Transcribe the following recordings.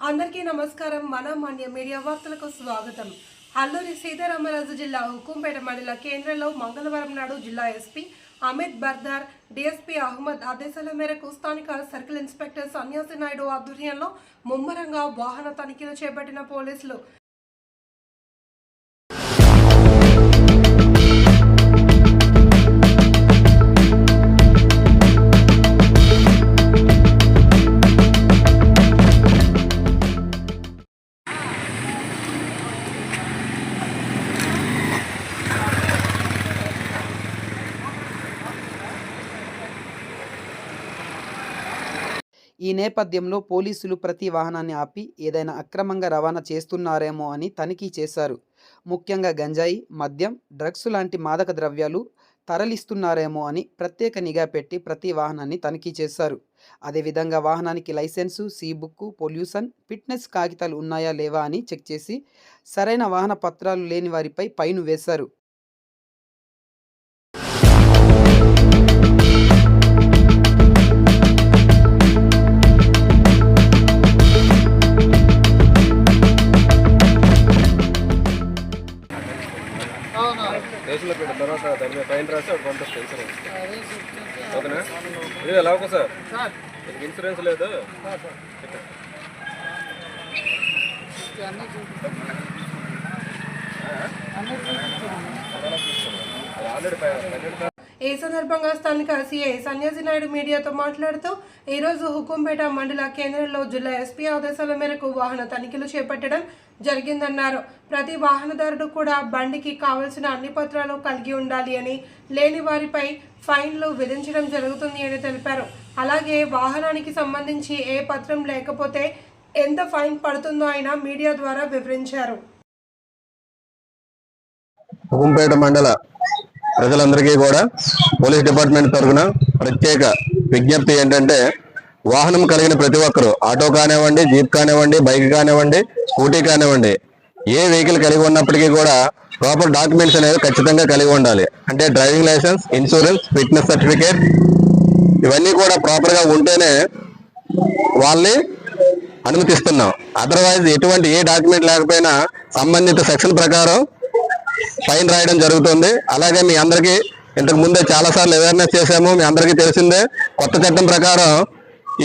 అందరికీ నమస్కారం. మన మాన్య మీడియా వార్తలకు స్వాగతం. అల్లూరి సీతారామరాజు జిల్లా హుకుంపేట మండల కేంద్రంలో మంగళవారం నాడు జిల్లా ఎస్పీ అమిత్ బర్దార్ డిఎస్పీ అహ్మద్ ఆదేశాల మేరకు స్థానిక సర్కిల్ ఇన్స్పెక్టర్ సన్యాసి నాయుడు ఆధ్వర్యంలో ముమ్మరంగా వాహన తనిఖీలు చేపట్టిన పోలీసులు ఈ నేపథ్యంలో పోలీసులు ప్రతి వాహనాన్ని ఆపి ఏదైనా అక్రమంగా రవాణా చేస్తున్నారేమో అని తనిఖీ చేశారు. ముఖ్యంగా గంజాయి మద్యం డ్రగ్స్ లాంటి మాదక ద్రవ్యాలు తరలిస్తున్నారేమో అని ప్రత్యేక నిఘా పెట్టి ప్రతి వాహనాన్ని తనిఖీ చేశారు. అదేవిధంగా వాహనానికి licence C book pollution fitness కాగితాలు ఉన్నాయా లేవా అని చెక్ చేసి సరైన వాహన పత్రాలు లేని వారిపై పైను వేశారు. కేసులో పెట్టిన తర్వాత దాని మీద ఫైన్ రాసి ఒక పంపిస్తే ఇన్సూరెన్స్ ఓకేనా? ఇది ఎలా ఓకే సార్? మీకు ఇన్సూరెన్స్ లేదు. ఆల్రెడీ ఈ సందర్భంగా స్థానిక సిఐ సన్యాసి నాయుడు మీడియాతో మాట్లాడుతూ ఈరోజు హుకుంపేట మండల కేంద్రంలో జిల్లా ఎస్పీ ఆదేశాల మేరకు వాహన తనిఖీలు చేపట్టడం జరిగిందన్నారు. ప్రతి వాహనదారుడు కూడా బండికి కావలసిన అన్ని పత్రాలు కలిగి ఉండాలి అని లేని వారిపై ఫైన్లు విధించడం జరుగుతుంది అని తెలిపారు. అలాగే వాహనానికి సంబంధించి ఏ పత్రం లేకపోతే ఎంత ఫైన్ పడుతుందో ఆయన మీడియా ద్వారా వివరించారు. హుకుంపేట మండల ప్రజలందరికీ కూడా పోలీస్ డిపార్ట్మెంట్ తరఫున ప్రత్యేక విజ్ఞప్తి ఏంటంటే వాహనం కలిగిన ప్రతి ఒక్కరు ఆటో కానివ్వండి జీప్ కానివ్వండి బైక్ కానివ్వండి స్కూటీ కానివ్వండి ఏ వెహికల్ కలిగి ఉన్నప్పటికీ కూడా ప్రాపర్ డాక్యుమెంట్స్ అనేవి ఖచ్చితంగా కలిగి ఉండాలి. అంటే driving licence insurance fitness certificate ఇవన్నీ కూడా ప్రాపర్గా ఉంటేనే వాళ్ళని అనుమతిస్తున్నాం. అదర్వైజ్ ఎటువంటి ఏ డాక్యుమెంట్ లేకపోయినా సంబంధిత సెక్షన్ ప్రకారం ఫైన్ రాయడం జరుగుతుంది. అలాగే మీ అందరికీ ఇంతకు ముందే చాలా సార్లు అవేర్నెస్ చేశాము. మీ అందరికీ తెలిసిందే కొత్త చట్టం ప్రకారం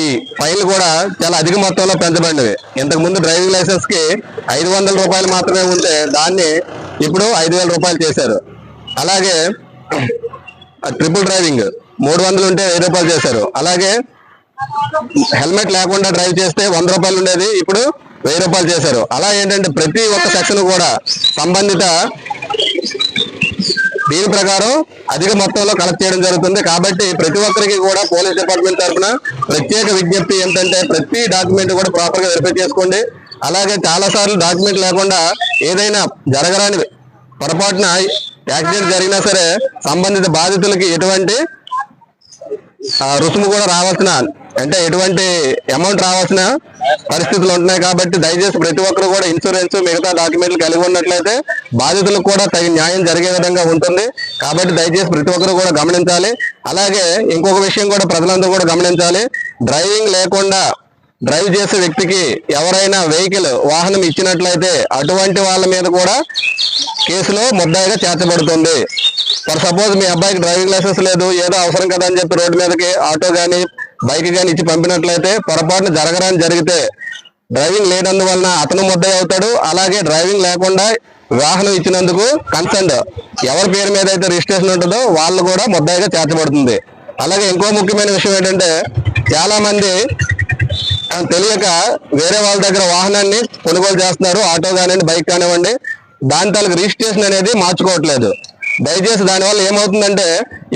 ఈ ఫైన్లు కూడా చాలా అధిక మొత్తంలో పెంచబడినవి. ఇంతకు ముందు డ్రైవింగ్ లైసెన్స్కి ఐదు వందల రూపాయలు మాత్రమే ఉంటే దాన్ని ఇప్పుడు ఐదు వేల రూపాయలు చేశారు. అలాగే ట్రిపుల్ డ్రైవింగ్ మూడు వందలు ఉంటే వెయ్యి రూపాయలు చేశారు. అలాగే హెల్మెట్ లేకుండా డ్రైవ్ చేస్తే వంద రూపాయలు ఉండేది ఇప్పుడు వెయ్యి రూపాయలు చేశారు. అలా ఏంటంటే ప్రతి ఒక్క సెక్షన్ కూడా సంబంధిత దీని ప్రకారం అధిక మొత్తంలో కలెక్ట్ చేయడం జరుగుతుంది. కాబట్టి ప్రతి ఒక్కరికి కూడా పోలీస్ డిపార్ట్మెంట్ తరఫున ప్రత్యేక విజ్ఞప్తి ఏంటంటే ప్రతి డాక్యుమెంట్ కూడా ప్రాపర్గా వెరిఫై చేసుకోండి. అలాగే చాలా సార్లు డాక్యుమెంట్ లేకుండా ఏదైనా జరగరాని పొరపాటున యాక్సిడెంట్ జరిగినా సరే సంబంధిత బాధితులకి ఎటువంటి రుసుము కూడా రావాల్సిన అంటే ఎటువంటి అమౌంట్ రావాల్సిన పరిస్థితులు ఉంటున్నాయి కాబట్టి దయచేసి ప్రతి ఒక్కరు కూడా ఇన్సూరెన్స్ మిగతా డాక్యుమెంట్లు కలిగి ఉన్నట్లయితే బాధితులకు కూడా తగిన న్యాయం జరిగే విధంగా ఉంటుంది. కాబట్టి దయచేసి ప్రతి ఒక్కరు కూడా గమనించాలి. అలాగే ఇంకొక విషయం కూడా ప్రజలందరూ కూడా గమనించాలి. డ్రైవింగ్ లేకుండా డ్రైవ్ చేసే వ్యక్తికి ఎవరైనా వెహికల్ వాహనం ఇచ్చినట్లయితే అటువంటి వాళ్ళ మీద కూడా కేసులో ముద్దాయిగా చేర్చబడుతుంది. ఫర్ సపోజ్ మీ అబ్బాయికి డ్రైవింగ్ లైసెన్స్ లేదు ఏదో అవసరం కదా అని చెప్పి రోడ్డు మీదకి ఆటో కానీ బైక్ కానీ ఇచ్చి పంపినట్లయితే పొరపాటున జరగరాని జరిగితే డ్రైవింగ్ లేనందువలన అతను ముద్దాయి అవుతాడు. అలాగే డ్రైవింగ్ లేకుండా వాహనం ఇచ్చినందుకు కన్సర్న్ ఎవరి పేరు మీద అయితే రిజిస్ట్రేషన్ ఉంటుందో వాళ్ళు కూడా ముద్దాయిగా చేర్చబడుతుంది. అలాగే ఇంకో ముఖ్యమైన విషయం ఏంటంటే చాలా మంది తెలియక వేరే వాళ్ళ దగ్గర వాహనాన్ని కొనుగోలు చేస్తున్నారు ఆటో కానివ్వండి బైక్ కానివ్వండి. దాని తాలకు రిజిస్ట్రేషన్ అనేది మార్చుకోవట్లేదు. దయచేసి దానివల్ల ఏమవుతుందంటే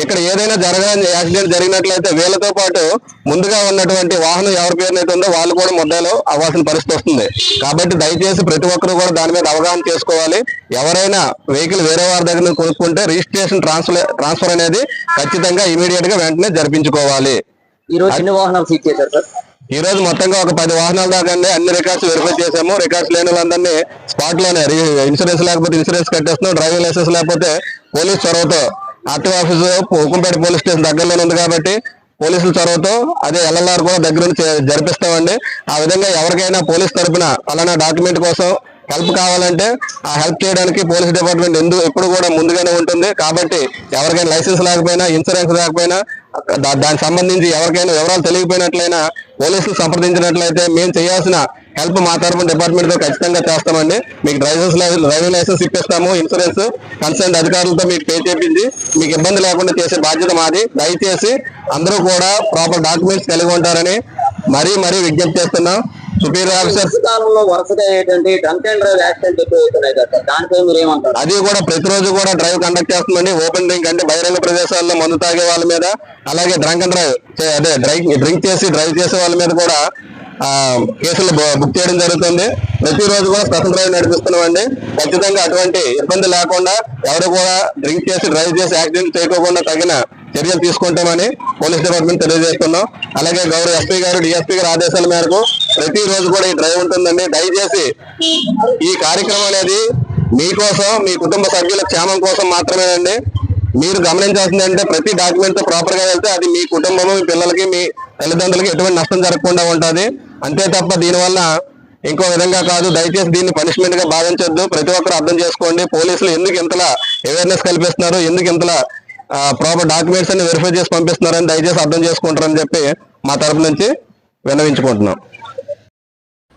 ఇక్కడ ఏదైనా జరగని యాక్సిడెంట్ జరిగినట్లయితే వీళ్ళతో పాటు ముందుగా ఉన్నటువంటి వాహనం ఎవరి పేరునైతే ఉందో వాళ్ళు కూడా ముద్దాలో అవ్వాల్సిన పరిస్థితి వస్తుంది. కాబట్టి దయచేసి ప్రతి ఒక్కరు కూడా దాని మీద అవగాహన చేసుకోవాలి. ఎవరైనా వెహికల్ వేరే వారి దగ్గర నుంచి కొనుక్కుంటే రిజిస్ట్రేషన్ ట్రాన్స్ఫర్ ట్రాన్స్ఫర్ అనేది ఖచ్చితంగా ఇమీడియట్గా వెంటనే జరిపించుకోవాలి. ఈ రోజు ఎన్ని వాహనాలు సీజ్ చేశారు సార్? ఈ రోజు మొత్తంగా ఒక పది వాహనాల దాకా అండి. అన్ని రికార్డ్స్ వెరిఫై చేసాము రికార్డ్స్ లేని వాళ్ళందరినీ స్పాట్లోనే ఇన్సూరెన్స్ లేకపోతే ఇన్సూరెన్స్ కట్టేస్తున్నాం. డ్రైవింగ్ లైసెన్స్ లేకపోతే పోలీస్ చొరవతో. RT office Ukkampeta police station దగ్గరలోనే ఉంది కాబట్టి పోలీసుల చొరవతో అదే ఎల్ఎల్ఆర్ కూడా దగ్గర నుంచి జరిపిస్తామండి. ఆ విధంగా ఎవరికైనా పోలీస్ తరపున అలానా డాక్యుమెంట్ కోసం హెల్ప్ కావాలంటే ఆ హెల్ప్ చేయడానికి పోలీస్ డిపార్ట్మెంట్ ఎందుకు ఎప్పుడు కూడా ముందుగానే ఉంటుంది. కాబట్టి ఎవరికైనా లైసెన్స్ లేకపోయినా ఇన్సూరెన్స్ లేకపోయినా దానికి సంబంధించి ఎవరికైనా వివరాలు తెలియకపోయినట్లయినా పోలీసులు సంప్రదించినట్లయితే మేము చేయాల్సిన హెల్ప్ మా తరఫున డిపార్ట్మెంట్తో ఖచ్చితంగా చేస్తామండి. మీకు డ్రైవర్స్ డ్రైవింగ్ లైసెన్స్ ఇప్పిస్తాము ఇన్సూరెన్స్ కన్సర్న్ అధికారులతో మీకు పే చేపించి మీకు ఇబ్బంది లేకుండా చేసే బాధ్యత మాది. దయచేసి అందరూ కూడా ప్రాపర్ డాక్యుమెంట్స్ కలిగి ఉంటారని మరీ మరీ విజ్ఞప్తి చేస్తున్నాం. సుపీరియర్ ఆఫీసర్స్ కాలంలో వరుసగా ఏంటంటే డ్రంక్ అండ్ డ్రైవ్ యాక్సిడెంట్ ఎక్కువ అవుతున్నాయి కదా సార్. దానిపై మీరు ఏమంటారు? అది కూడా ప్రతిరోజు కూడా డ్రైవ్ కండక్ట్ చేస్తుందండి. ఓపెన్ డ్రింక్ అంటే బహిరంగ ప్రదేశాల్లో మందు తాగే వాళ్ళ మీద అలాగే డ్రంక్ అండ్ డ్రైవ్ అదే డ్రైవ్ డ్రింక్ చేసి డ్రైవ్ చేసే వాళ్ళ మీద కూడా కేసులు బుక్ చేయడం జరుగుతుంది. ప్రతిరోజు కూడా స్పెషల్ డ్రైవ్ నడిపిస్తున్నామండి. ఖచ్చితంగా అటువంటి ఇబ్బంది లేకుండా ఎవరు కూడా డ్రింక్ చేసి డ్రైవ్ చేసి యాక్సిడెంట్ చేయకోకుండా తగిన చర్యలు తీసుకుంటామని పోలీస్ డిపార్ట్మెంట్ తెలియజేస్తున్నాం. అలాగే గౌరవ ఎస్పీ గారు డిఎస్పీ గారి ఆదేశాల మేరకు ప్రతిరోజు కూడా ఈ డ్రైవ్ ఉంటుందండి. దయచేసి ఈ కార్యక్రమం అనేది మీకోసం మీ కుటుంబ సభ్యుల క్షేమం కోసం మాత్రమేనండి. మీరు గమనించాల్సింది అంటే ప్రతి డాక్యుమెంట్తో ప్రాపర్గా వెళ్తే అది మీ కుటుంబము మీ పిల్లలకి మీ తల్లిదండ్రులకి ఎటువంటి నష్టం జరగకుండా ఉంటుంది. అంతే తప్ప దీనివల్ల ఇంకో విధంగా కాదు. దయచేసి దీన్ని పనిష్మెంట్గా భావించొద్దు. ప్రతి ఒక్కరు అర్థం చేసుకోండి. పోలీసులు ఎందుకు ఇంతలా అవేర్నెస్ కల్పిస్తున్నారు? ఎందుకు ఇంతలా ప్రాపర్ డాక్యుమెంట్స్ అన్ని వెరిఫై చేసి పంపిస్తున్నారని దయచేసి అర్థం చేసుకుంటారని చెప్పి మా తరపు నుంచి విన్నవించుకుంటున్నాం.